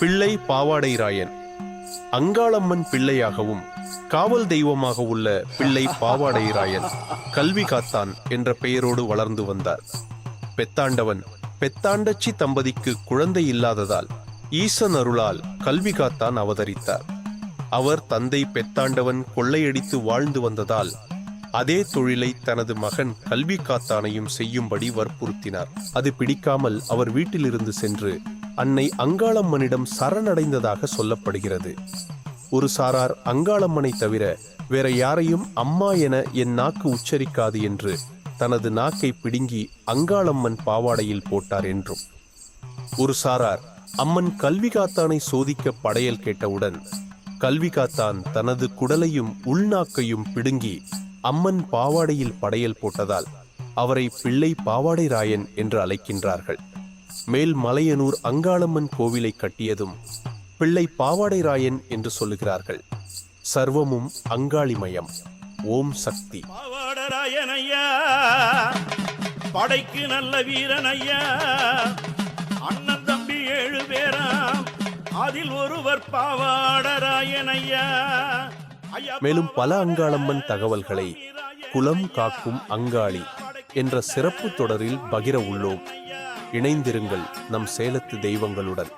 பிள்ளை பாவாடை ராயன் அங்காளம்மன் பிள்ளையாகவும் காவல் தெய்வமாக உள்ள பிள்ளை பாவாடை ராயன் கல்வி காத்தான் என்ற பெயரோடு வளர்ந்து வந்தார். பெத்தாண்டவன் பெத்தாண்டச்சி தம்பதிக்கு குழந்தை இல்லாததால் ஈசன் அருளால் கல்வி காத்தான் அவதரித்தார். அவர் தந்தை பெத்தாண்டவன் கொள்ளையடித்து வாழ்ந்து வந்ததால் அதே தொழிலை தனது மகன் கல்வி காத்தானையும் செய்யும்படி வற்புறுத்தினார். அது பிடிக்காமல் அவர் வீட்டிலிருந்து சென்று அன்னை அங்காளம்மனிடம் சரணடைந்ததாக சொல்லப்படுகிறது. ஒரு சாரார் அங்காளம்மனை தவிர வேற யாரையும் அம்மா என என் நாக்கு உச்சரிக்காது என்று தனது நாக்கை பிடுங்கி அங்காளம்மன் பாவாடையில் போட்டார் என்றும். ஒரு சாரார் அம்மன் கல்வி காத்தானை சோதிக்க படையல் கேட்டவுடன் கல்வி காத்தான் தனது குடலையும் உள்நாக்கையும் பிடுங்கி அம்மன் பாவாடையில் படையல் போட்டதால் அவரை பிள்ளை பாவாடை ராயன் என்று அழைக்கின்றார்கள். மேல் மலையனூர் அங்காளம்மன் கோவிலை கட்டியதும் பிள்ளை பாவாடை ராயன் என்று சொல்லுகிறார்கள். சர்வமும் அங்காளிமயம். ஓம் சக்தி. பாவாடராயன் ஐயா படைக்கு நல்ல வீரன் ஐயா அண்ணன் தம்பி ஏழு பேராம் அதில் ஒருவர் பாவாடராயன் ஐயா ஐயா மேலும் பல அங்காளம்மன் தகவல்களை குலம் காக்கும் அங்காளி என்ற சிறப்பு தொடரில் பகிர உள்ளோம். இணைந்திருங்கள் நம் சேலத்து தெய்வங்களுடன்.